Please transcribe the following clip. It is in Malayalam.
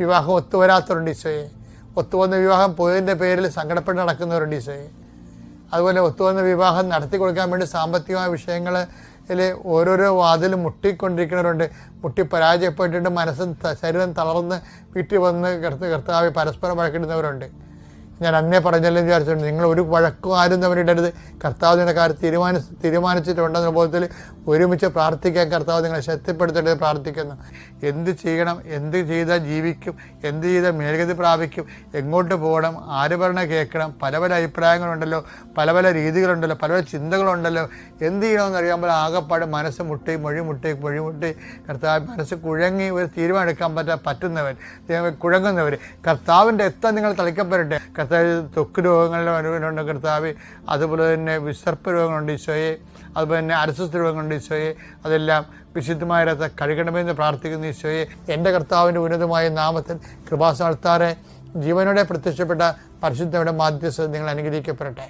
വിവാഹം ഒത്തുവരാത്തവരുണ്ട് ഈശോയെ. ഒത്തുവന്ന വിവാഹം പോയതിന്റെ പേരിൽ സങ്കടപ്പെട്ട് നടക്കുന്നവരുണ്ട് ഈശോയെ. അതുപോലെ ഒത്തുവന്ന വിവാഹം നടത്തി കൊടുക്കാൻ വേണ്ടി സാമ്പത്തികമായ വിഷയങ്ങളിൽ ഓരോരോ വാതിലും മുട്ടിക്കൊണ്ടിരിക്കുന്നവരുണ്ട്. മുട്ടി പരാജയപ്പെട്ടിട്ട് മനസ്സും ശരീരം തളർന്ന് വീട്ടിൽ വന്ന് കർത്താവ് പരസ്പരം വഴക്കിടുന്നവരുണ്ട്. ഞാൻ അന്നേ പറഞ്ഞല്ലോ വിചാരിച്ചിട്ടുണ്ട്. നിങ്ങൾ ഒരു വഴക്കും ആരും തമ്മിലിടരുത് കർത്താവ് നിനക്കാർ തീരുമാനി തീരുമാനിച്ചിട്ടുണ്ടെന്ന ബോധത്തിൽ ഒരുമിച്ച് പ്രാർത്ഥിക്കാൻ കർത്താവ് നിങ്ങളെ ശക്തിപ്പെടുത്തേണ്ടത് പ്രാർത്ഥിക്കുന്നു. എന്ത് ചെയ്യണം? എന്ത് ചെയ്താൽ ജീവിക്കും? എന്ത് ചെയ്താൽ മേൽഗതി പ്രാപിക്കും? എങ്ങോട്ട് പോകണം? ആര് പറഞ്ഞ കേൾക്കണം? പല പല അഭിപ്രായങ്ങളുണ്ടല്ലോ. പല പല രീതികളുണ്ടല്ലോ. പല പല ചിന്തകളുണ്ടല്ലോ. എന്ത് ചെയ്യണമെന്ന് അറിയുമ്പോൾ ആകെപ്പാട് മനസ്സ് മുട്ടി മൊഴി മുട്ടി മൊഴി മുട്ടി കർത്താവ് മനസ്സ് കുഴങ്ങി ഒരു തീരുമാനം എടുക്കാൻ പറ്റാൻ പറ്റുന്നവർ കുഴങ്ങുന്നവർ കർത്താവിന്റെ എത്താൻ നിങ്ങൾ തളിക്കപ്പെടട്ടെ. കർത്താവ് തൊക്ക് രോഗങ്ങളുടെ അനുഭവമുണ്ട് കർത്താവ്. അതുപോലെ തന്നെ വിസർപ്പ രോഗങ്ങളുണ്ട് ഈശോയെ. അതുപോലെ തന്നെ അരസ്വസ്ഥ രോഗങ്ങളുണ്ട് ഈശോയെ. അതെല്ലാം വിശുദ്ധമായ രഥ കഴുകണമെന്ന് പ്രാർത്ഥിക്കുന്ന ഈശോയെ. എന്റെ കർത്താവിന്റെ ഉന്നതമായ നാമത്തിൽ കൃപാസനത്താറെ ജീവനോടെ പ്രത്യക്ഷപ്പെട്ട പരിശുദ്ധയുടെ മാധ്യസ്ഥ നിങ്ങൾ അനുഗ്രഹിക്കപ്പെടട്ടെ.